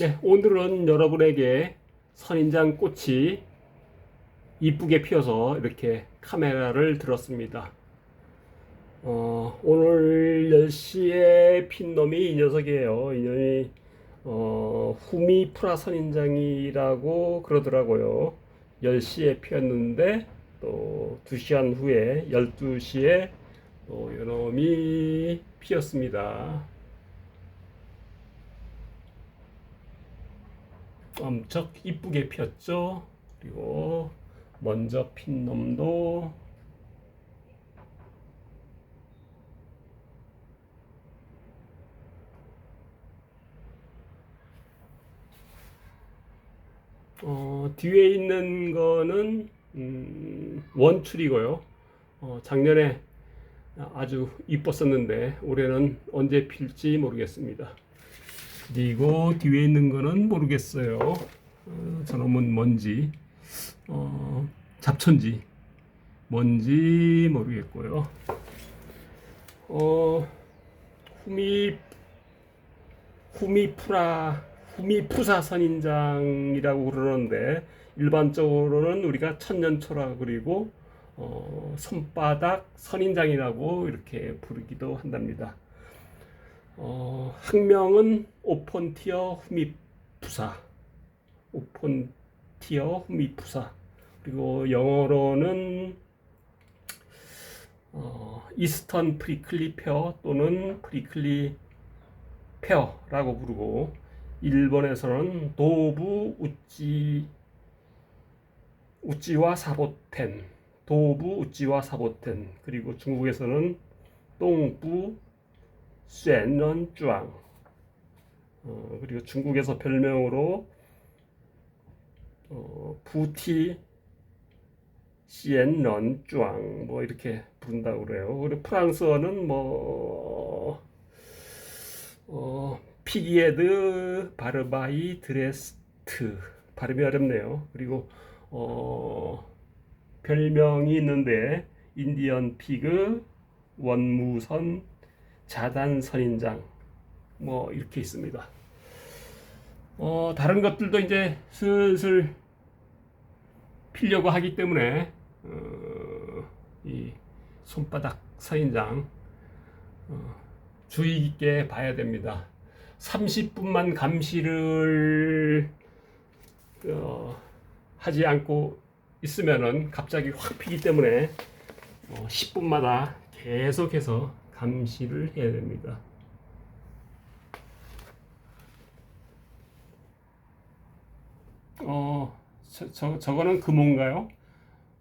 네, 오늘은 여러분에게 선인장 꽃이 이쁘게 피어서 이렇게 카메라를 들었습니다. 어, 오늘 10시에 핀 놈이 이 녀석이에요. 이 놈이 어, 후미 프라 선인장이라고 그러더라고요. 10시에 피었는데 또 2시간 후에 12시에 또 이 놈이 피었습니다. 엄청 이쁘게 피었죠. 그리고 먼저 핀 놈도 어, 뒤에 있는 거는 음, 원출이고요. 어, 작년에 아주 이뻤었는데 올해는 언제 필지 모르겠습니다. 그리고 뒤에 있는 거는 모르겠어요. 어, 저놈은 뭔지, 어, 잡천지, 뭔지 모르겠고요. 어, 후미, 후미프라, 후미푸사 선인장이라고 그러는데, 일반적으로는 우리가 천년초라 그리고, 어, 손바닥 선인장이라고 이렇게 부르기도 한답니다. 어, 학명은 오폰티어 후미푸사, 오폰티어 후미푸사. 그리고 영어로는 어, 이스턴 프리클리 페어 또는 프리클리 페어라고 부르고 일본에서는 도부 우찌 우찌와 사보텐, 도부 우찌와 사보텐 그리고 중국에서는 똥부 쭈앙 어, 그리고 중국에서 별명으로 어, 부티 시엔넌 쭈앙 뭐 이렇게 부른다고 그래요. 그리고 프랑스어는 뭐 어, 피기에드 바르바이 드레스트 발음이 어렵네요. 그리고 어, 별명이 있는데 인디언 피그 원무선 자단 선인장 뭐 이렇게 있습니다. 어, 다른 것들도 이제 슬슬 피려고 하기 때문에 어, 이 손바닥 선인장 어, 주의 깊게 봐야 됩니다. 30분만 감시를 어, 하지 않고 있으면은 갑자기 확 피기 때문에 어, 10분마다 계속해서 감시를 해야 됩니다. 어, 저, 저, 저거는 금호인가요?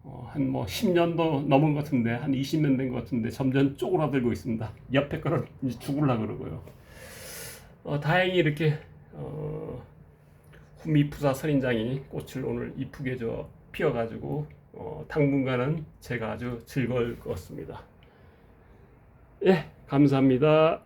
어, 한뭐 10년도 넘은 것 같은데, 한 20년 된 것 같은데, 점점 쪼그라들고 있습니다. 옆에 이제 죽을라 그러고요. 어, 다행히 이렇게, 어, 후미푸사 선인장이 꽃을 오늘 이쁘게 저 피어가지고, 어, 당분간은 제가 아주 즐거울 것 같습니다. 예, 감사합니다.